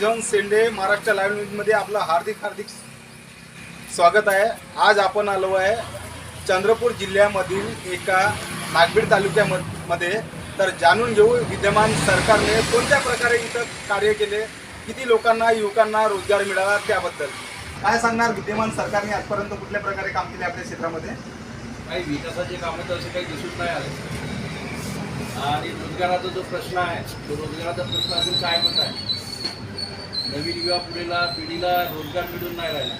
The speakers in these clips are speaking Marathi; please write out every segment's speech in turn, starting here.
राजहंस शेंडे महाराष्ट्र लाईव्ह न्यूजमध्ये आपलं हार्दिक हार्दिक स्वागत आहे. आज आपण आलो आहे चंद्रपूर जिल्ह्यामधील एका नागबीड तालुक्यामध्ये. तर जाणून घेऊ विद्यमान सरकारने कोणत्या प्रकारे इथं कार्य केले किती लोकांना युवकांना रोजगार मिळाला त्याबद्दल. काय सांगणार विद्यमान सरकारने आजपर्यंत कुठल्या प्रकारे काम केले आपल्या क्षेत्रामध्ये? काही विकासाचे कामं तर असे काही दिसून नाही आले. आणि रोजगाराचा जो प्रश्न आहे तो रोजगाराचा प्रश्न अजून कायमच आहे. नवीन युवा पिढीला पिढीला रोजगार मिळून नाही राहिला.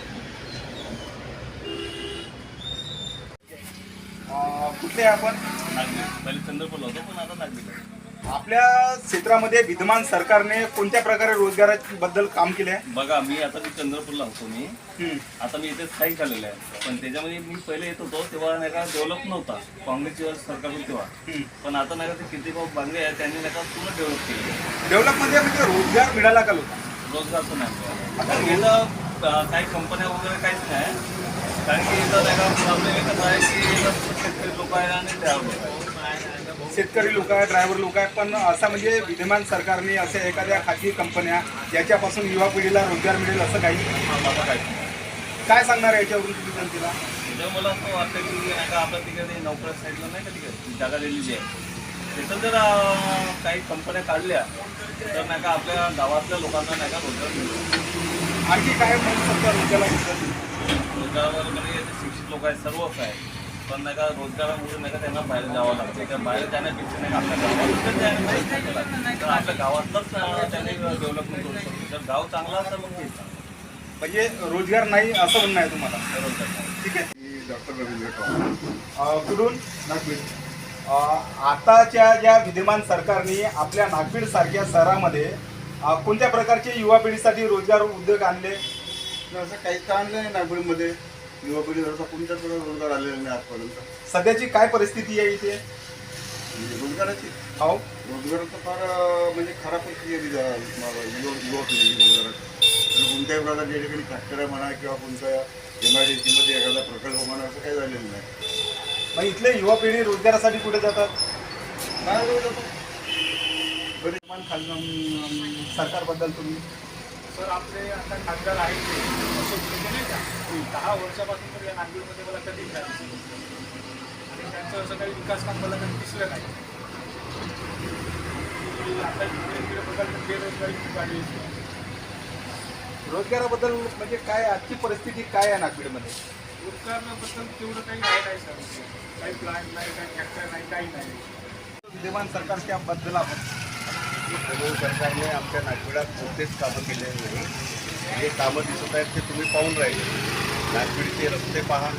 अं, कुठले आपण? पहिले चंद्रपूरला होतो पण आता नागपूर आपल्या क्षेत्रामध्ये विद्यमान सरकारने कोणत्या प्रकारे रोजगाराबद्दल काम केले आहे बघा मी आता मी चंद्रपूरला होतो मी. आता मी इथे स्थायिक आलेलो आहे. पण त्याच्यामध्ये मी पहिले येत होतो तेव्हा नाही का डेव्हलप नव्हता. काँग्रेसची सरकार होती तेव्हा. पण आता नाही का ते किती भाऊ बांगले आहे त्यांनी नाही का पूर्ण डेव्हलप केले डेव्हलपमध्ये म्हणजे रोजगार मिळाला का लोक रोजगार पण आहे इथं काही कंपन्या वगैरे काहीच नाही. कारण की इथं का प्रॉब्लेम एकच आहे की शेतकरी लोक आहे आणि ड्रायव्हर शेतकरी लोक आहे ड्रायव्हर लोक आहे पण असं म्हणजे विद्यमान सरकारने अशा एखाद्या खाजगी कंपन्या ज्याच्यापासून युवा पिढीला रोजगार मिळेल असं काही? काय सांगणार आहे याच्यावरून तुम्ही जनतेला? त्याच्यामुळे मला असं वाटतं की नाही का आपल्या तिकडे नोकऱ्या साईडला नाही का तिकडे? जागा दिलेली आहे. तिथं जर काही कंपन्या काढल्या तर नाही का आपल्या गावातल्या लोकांना नाही का रोजगार मिळतो. आणखी काय म्हणू शकता रोजगाराबद्दल रोजगारावर म्हणजे शिक्षित लोक आहेत सर्वच आहेत. पण नाही का रोजगारामुळे नाही का त्यांना बाहेर जावं लागतं. त्या बाहेर जाण्यापेक्षा नाही का आपल्या केला तर आपल्या गावातलंच त्याने डेव्हलपमेंट करू शकतो. जर गाव चांगला असेल मग. म्हणजे रोजगार नाही असं म्हणणं आहे तुम्हाला? रोजगार. ठीक आहे. मी डॉक्टर रवींद्र कुठून? नागपूर. आताच्या ज्या विद्यमान सरकारने आपल्या नागबीड सारख्या शहरामध्ये कोणत्या प्रकारचे युवा पिढीसाठी रोजगार उद्योग आणले? असं काहीच तर आणलं नाही नागपूरमध्ये? युवा पिढी जसा कोणत्याच प्रकारे रोजगार आलेला नाही आजपर्यंत? सध्याची काय परिस्थिती आहे इथे? म्हणजे रोजगाराची? हो. रोजगाराचं फार अं, म्हणजे खराब परिस्थिती आहे तिथं, युवा युवा पिढी रोजगाराची कोणत्याही प्रकारच्या या ठिकाणी फॅक्टऱ्या म्हणा किंवा कोणत्या एम आय डी सीमध्ये एखादा प्रकल्प म्हणा असं काही झालेलं नाही. मग इथले युवा पिढी रोजगारासाठी कुठे जातात? काय खासदार अं, सरकारबद्दल तुम्ही? सर आपले आता खासदार आहेत ते. अशोक शिंदे नाही का? दहा वर्षापासून तर या नागपूरमध्ये मला कधीच नाही. दिसले. आणि त्यांचं असं काही विकास काम मला कधी दिसलं नाही. आता इकडे तर बेरोजगारी खूप वाढली आहे. रोजगाराबद्दल म्हणजे काय आजची परिस्थिती काय आहे नागपूरमध्ये? रोजगाराबद्दल तेवढं काही नाही सर. काही प्लांट नाही काही फॅक्टरी नाही काही नाही. विद्यमान सरकारच्या बद्दल आपण सरकारने आमच्या नागपुरात कोणतेच कामं केलेली नाही जे कामं दिसत आहेत ते तुम्ही पाहून राहिले. नागबीडचे रस्ते पहा.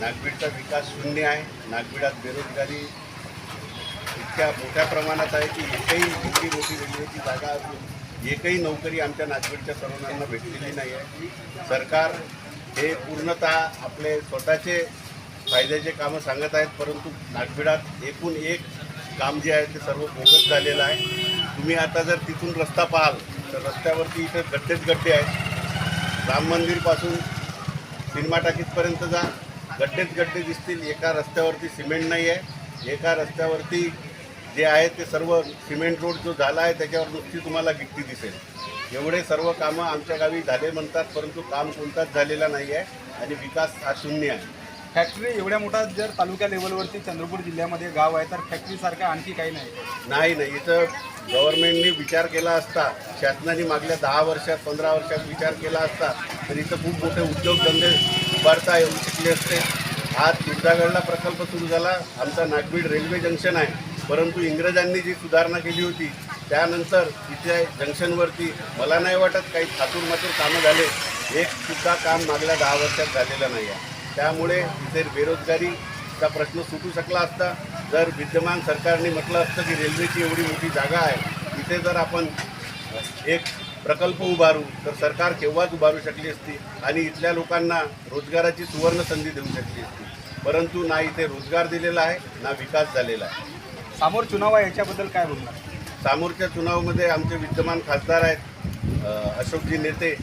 नागबीडचा विकास शून्य आहे. नागबीडात बेरोजगारी इतक्या मोठ्या प्रमाणात आहे की एकही एवढी मोठी रेल्वेची जागा असून एकही नोकरी आमच्या नागबीडच्या तरुणांना भेटलेली नाही आहे. सरकार हे पूर्णतः आपले स्वतःचे फायद्याचे कामं सांगत आहेत परंतु नागबिडात एकूण एक काम जे आहे ते सर्व बोगस झालेलं आहे. तुम्ही आता जर तिथून रस्ता पाहाल तर रस्त्यावरती इथे गड्डेच गड्डे आहेत. राम मंदिरपासून सिनेमा टाकीजपर्यंत जा. गड्डेच गड्डे दिसतील एका रस्त्यावरती सिमेंट नाही आहे. एका रस्त्यावरती जे आहे ते सर्व सिमेंट रोड जो झाला आहे त्याच्यावर नुकती तुम्हाला गिट्टी दिसेल. एवढे सर्व कामं आमच्या गावी झाले म्हणतात परंतु काम कोणताच झालेला नाही आहे आणि विकास हा शून्य आहे. फॅक्टरी एवढ्या मोठा जर तालुक्या लेवलवरती चंद्रपूर जिल्ह्यामध्ये गाव आहे तर फॅक्टरीसारखं आणखी काही नाही. नाही नाही. इथं गव्हर्नमेंटने विचार केला असता शासनाने मागल्या दहा वर्षात पंधरा वर्षात विचार केला असता तर इथं खूप मोठे उद्योगधंदे उभारता येऊ शकले असते. आज सिद्धागडला प्रकल्प सुरू झाला. आमचा नागबीड रेल्वे जंक्शन आहे. परंतु इंग्रजांनी जी सुधारणा केली होती त्यानंतर इथे जंक्शनवरती मला नाही वाटत काही थातूरमातूर कामं झाले. एक सुद्धा काम मागल्या दहा वर्षात झालेलं नाही आहे. त्यामुळे इथे बेरोजगारीचा प्रश्न सुटू शकला असता जर विद्यमान सरकारने म्हटलं असतं की रेल्वेची एवढी मोठी जागा आहे इथे जर आपण एक प्रकल्प उभारू तर सरकार केव्हाच उभारू शकली असती आणि इथल्या लोकांना रोजगाराची सुवर्ण संधी देऊ शकली असती. परंतु ना इथे रोजगार दिलेला आहे ना विकास झालेला आहे. समोर चुनाव आहे याच्याबद्दल काय बोलणार? सामोरच्या चुनावमध्ये आमचे विद्यमान खासदार आहेत अशोकजी नेते.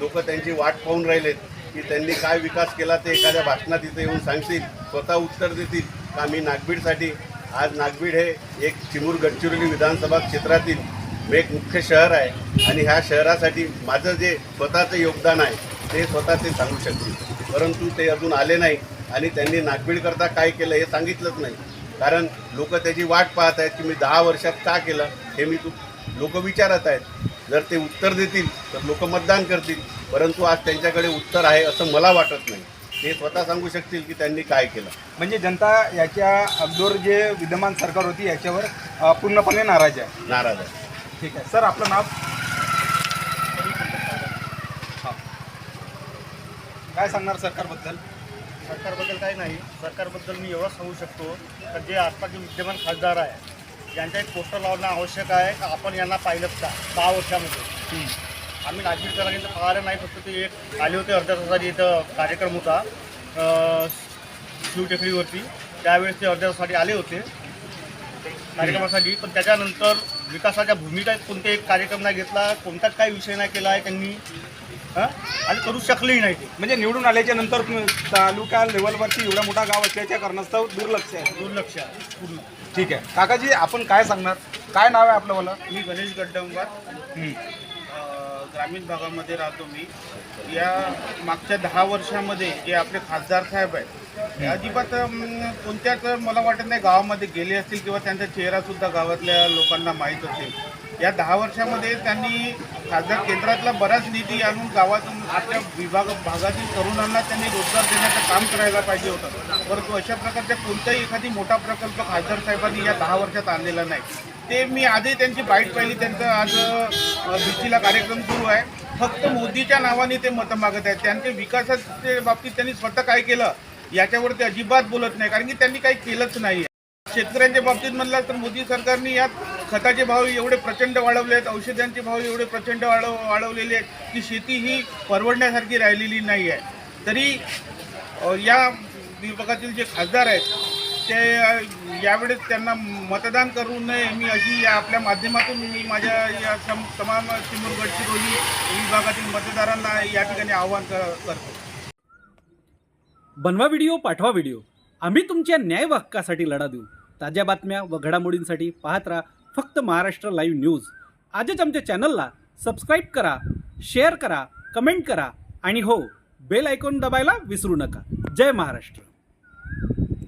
लोक त्यांची वाट पाहून राहिलेत की त्यांनी काय विकास केला ते एखाद्या भाषणात इथे येऊन सांगतील स्वतः उत्तर देतील का मी नागबीडसाठी? आज नागबीड हे एक चिमूर गडचिरोली विधानसभा क्षेत्रातील एक मुख्य शहर आहे आणि ह्या शहरासाठी माझं जे स्वतःचं योगदान आहे ते स्वतः ते सांगू शकतील. परंतु ते अजून आले नाही आणि त्यांनी नागबीडकरता काय केलं हे सांगितलंच नाही. कारण लोक त्याची वाट पाहत आहेत की मी दहा वर्षात का केलं हे मी तू लोक विचारत आहेत. जर ते उत्तर देतील तर लोक मतदान करतील. परंतु आज त्यांच्याकडे उत्तर आहे असं मला वाटत नाही. ते स्वतः सांगू शकतील की त्यांनी काय केलं. म्हणजे जनता याच्या अगोदर जे विद्यमान सरकार होती याच्यावर पूर्णपणे नाराज आहे. नाराज आहे. ठीक आहे. सर आपलं नाव. काय सांगणार सरकारबद्दल? सरकारबद्दल काही नाही. सरकारबद्दल मी एवढं सांगू शकतो तर जे आत्ताचे विद्यमान खासदार आहे यांच्या एक पोस्टर लावणं आवश्यक आहे का आपण यांना पाहिलंच का? दहा वर्षामध्ये. आम्ही नागरिकांना पाहिलं नाही फक्त ते एक आले होते अर्ध्या तासासाठी इथं कार्यक्रम होता शिवटेकडीवरती त्यावेळेस ते अर्ध्या तासासाठी आले होते कार्यक्रमासाठी. पण त्याच्यानंतर विकासाच्या भूमिका कोणते एक कार्यक्रम नाही घेतला कोणताच काही विषय नाही केला आहे त्यांनी. हं? आणि करू शकलेही नाही ते. म्हणजे निवडून आल्याच्यानंतर तालुका लेवलवरती एवढा मोठा गाव असल्याच्या कारणास्तव दुर्लक्ष आहे. दुर्लक्ष आहे. पूर्ण. ठीक आहे. काकाजी आपण काय सांगणार? काय नाव आहे आपलं मला मी गणेश गड्डंबार. अ, ग्रामीण भागामध्ये राहतो मी. या मागच्या दहा वर्षामध्ये जे आपले खासदार साहेब आहेत अजिबात कोणत्याच मला वाटत नाही गावामध्ये गेले असतील किंवा त्यांचा चेहरासुद्धा गावातल्या लोकांना माहीत असेल. या दहा वर्षामध्ये त्यांनी खासदार केंद्रातला बराच निधी आणून गावातून आपल्या विभाग भागातील तरुणांना त्यांनी रोजगार देण्याचं काम करायला पाहिजे होतं. परंतु अशा प्रकारच्या कोणताही एखादी मोठा प्रकल्प खासदार साहेबांनी या दहा वर्षात आणलेला नाही. ते मी आधी त्यांची बाईट पाहिली त्यांचा आज बीसीला कार्यक्रम सुरू आहे. फक्त मोदीच्या नावाने ते मतं मागत आहेत. त्यांच्या विकासाच्या बाबतीत त्यांनी स्वतः काय केलं याच्यावर ते अजिबात बोलत नाही. कारण की त्यांनी काही केलंच नाही. शेतकऱ्यांच्या बाबतीत म्हणलं तर मोदी सरकारने यात खताचे भाव एवढे प्रचंड वाढवले आहेत औषधांचे भाव एवढे प्रचंड वाढव वाढवलेले आहेत की शेती ही परवडण्यासारखी राहिलेली नाही आहे. तरी या विभागातील जे खासदार आहेत ते यावेळेस त्यांना मतदान करू नये मी अशी या आपल्या माध्यमातून मी माझ्या या सम तमाम चिमूर गडचिरोली विभागातील मतदारांना या ठिकाणी आवाहन करतो. बनवा व्हिडिओ पाठवा व्हिडिओ. आम्ही तुमच्या न्याय हक्कासाठी लढा देऊ. ताज्या बातम्या व घडामोडींसाठी पाहत राहा फक्त महाराष्ट्र लाईव्ह न्यूज. आजच आमच्या चॅनलला सबस्क्राईब करा शेअर करा कमेंट करा आणि हो बेल आयकॉन दबायला विसरू नका. जय महाराष्ट्र.